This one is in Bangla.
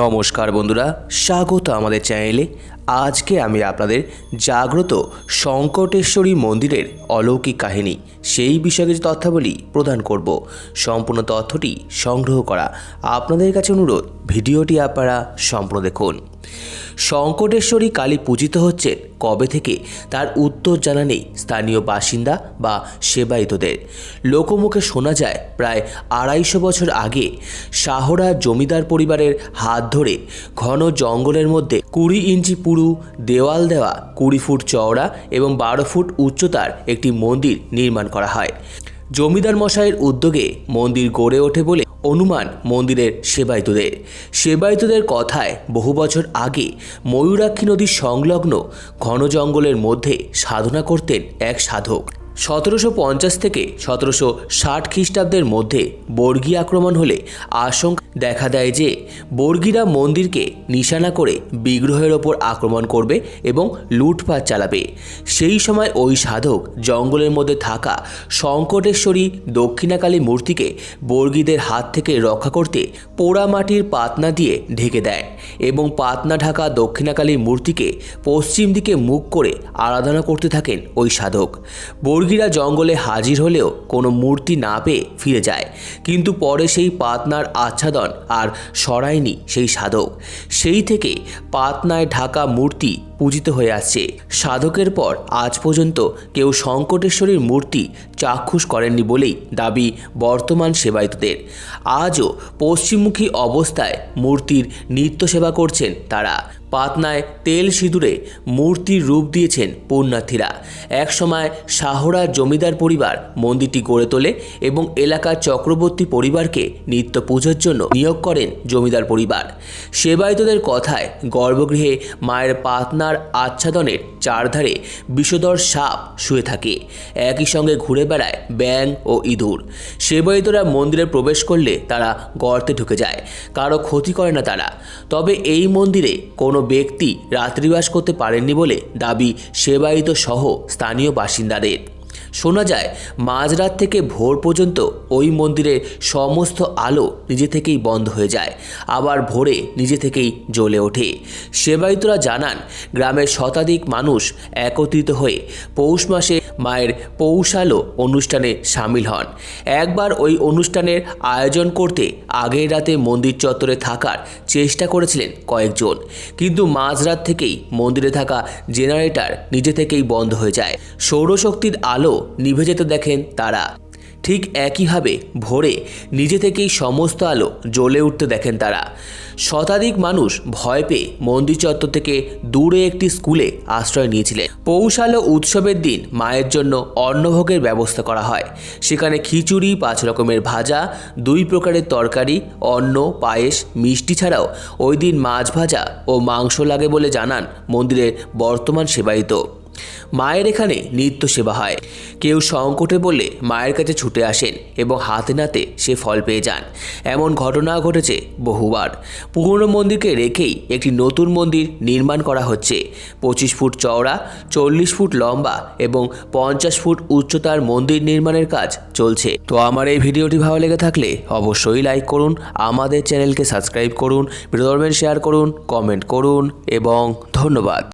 নমস্কার বন্ধুরা, স্বাগত আমাদের চ্যানেলে। আজকে আমি আপনাদের জাগ্রত শঙ্কটেশ্বরী মন্দিরের অলৌকিক কাহিনী, সেই বিষয়ে কিছু তথ্যাবলী প্রদান করব। সম্পূর্ণ তথ্যটি সংগ্রহ করা আপনাদের কাছে অনুরোধ। ভিডিওটি আপনারা সম্পূর্ণ দেখুন। শঙ্কটেশ্বরী কালী পূজিত হচ্ছেন কবে থেকে তার উত্তর জানা নেই স্থানীয় বাসিন্দা বা সেবায়িতদের। লোকমুখে শোনা যায়, প্রায় আড়াইশো বছর আগে শাহরা জমিদার পরিবারের হাত ধরে ঘন জঙ্গলের মধ্যে কুড়ি ইঞ্চি পুরু দেওয়াল দেওয়া, কুড়ি ফুট চওড়া এবং বারো ফুট উচ্চতার একটি মন্দির নির্মাণ করা হয়। জমিদার মশাইয়ের উদ্যোগে মন্দির গড়ে ওঠে বলে অনুমান মন্দিরের সেবায়তদের। সেবায়তদের কথায় বহু বছর আগে ময়ূরাক্ষী নদীর সংলগ্ন ঘন জঙ্গলের মধ্যে সাধনা করতেন এক সাধক। সতেরোশো পঞ্চাশ থেকে সতেরোশো ষাট খ্রিস্টাব্দের মধ্যে বর্গী আক্রমণ হলে আশঙ্কা দেখা দেয় যে বর্গীরা মন্দিরকে নিশানা করে বিগ্রহের ওপর আক্রমণ করবে এবং লুটপাট চালাবে। সেই সময় ওই সাধক জঙ্গলের মধ্যে থাকা শঙ্কটেশ্বরী দক্ষিণাকালী মূর্তিকে বর্গীদের হাত থেকে রক্ষা করতে পোড়া মাটির পাতনা দিয়ে ঢেকে দেয় এবং পাতনা ঢাকা দক্ষিণাকালী মূর্তিকে পশ্চিম দিকে মুখ করে আরাধনা করতে থাকেন ওই সাধক। বর্গীরা জঙ্গলে হাজির হলেও কোনো মূর্তি না পেয়ে ফিরে যায়। কিন্তু পরে সেই পাতনার আচ্ছাদন আর সরায়নি সেই সাধক। সেই থেকে পাতনায় ঢাকা মূর্তি পূজিত হয়ে আসছে। সাধকের পর আজ পর্যন্ত কেউ শঙ্কটেশ্বরীর মূর্তি চাক্ষুষ করেননি বলেই দাবি বর্তমান সেবায়তদের। আজও পশ্চিমমুখী অবস্থায় মূর্তির নিত্য সেবা করছেন তারা। পাতনায় তেল সিঁদুরে মূর্তির রূপ দিয়েছেন পুণ্যার্থীরা। একসময় শাহরা জমিদার পরিবার মন্দিরটি গড়ে তোলে এবং এলাকার চক্রবর্তী পরিবারকে নিত্য পুজোর জন্য নিয়োগ করেন জমিদার পরিবার। সেবায়তদের কথায় গর্ভগৃহে মায়ের পাতনার আচ্ছাদনের চারধারে বিষধর সাপ শুয়ে থাকে। একই সঙ্গে ঘুরে বেড়ায় ব্যাং ও ইঁদুর। সেবায়িতরা মন্দিরে প্রবেশ করলে তারা গর্তে ঢুকে যায়। কারও ক্ষতি করে না তারা। তবে এই মন্দিরে কোনো ব্যক্তি রাত্রিবাস করতে পারেননি বলে দাবি সেবায়িত সহ স্থানীয় বাসিন্দাদের। শোনা যায়, মাঝরাত থেকে ভোর পর্যন্ত ওই মন্দিরের সমস্ত আলো নিজে থেকেই বন্ধ হয়ে যায়। আবার ভোরে নিজে থেকেই জ্বলে ওঠে। সেবায়িতরা জানান, গ্রামের শতাধিক মানুষ একত্রিত হয়ে পৌষ মাসে মায়ের পৌষালো অনুষ্ঠানে সামিল হন। একবার ওই অনুষ্ঠানের আয়োজন করতে আগের রাতে মন্দির চত্বরে থাকার চেষ্টা করেছিলেন কয়েকজন। কিন্তু মাঝরাত থেকেই মন্দিরে থাকা জেনারেটর নিজে থেকেই বন্ধ হয়ে যায়। সৌরশক্তির আলো নিভে যেতে দেখেন তারা। ঠিক একইভাবে ভোরে নিজে থেকেই সমস্ত আলো জ্বলে উঠতে দেখেন তারা। শতাধিক মানুষ ভয় পেয়ে মন্দির চত্বর থেকে দূরে একটি স্কুলে আশ্রয় নিয়েছিলেন। পৌষালো উৎসবের দিন মায়ের জন্য অন্নভোগের ব্যবস্থা করা হয়। সেখানে খিচুড়ি, পাঁচ রকমের ভাজা, দুই প্রকারের তরকারি, অন্ন, পায়েস, মিষ্টি ছাড়াও ওই দিন মাছ ভাজা ও মাংস লাগে বলে জানান মন্দিরের বর্তমান সেবায়িত। মায়ের এখানে নিত্য সেবা হয়। কেউ সংকটে বললে মায়ের কাছে ছুটে আসেন এবং হাতে নাতে সে ফল পেয়ে যান। এমন ঘটনা ঘটেছে বহুবার। পুরনো মন্দিরকে রেখেই একটি নতুন মন্দির নির্মাণ করা হচ্ছে। পঁচিশ ফুট চওড়া, চল্লিশ ফুট লম্বা এবং পঞ্চাশ ফুট উচ্চতার মন্দির নির্মাণের কাজ চলছে। তো আমার এই ভিডিওটি ভালো লেগে থাকলে অবশ্যই লাইক করুন, আমাদের চ্যানেলকে সাবস্ক্রাইব করুন ভিডিও শেয়ার করুন কমেন্ট করুন এবং ধন্যবাদ।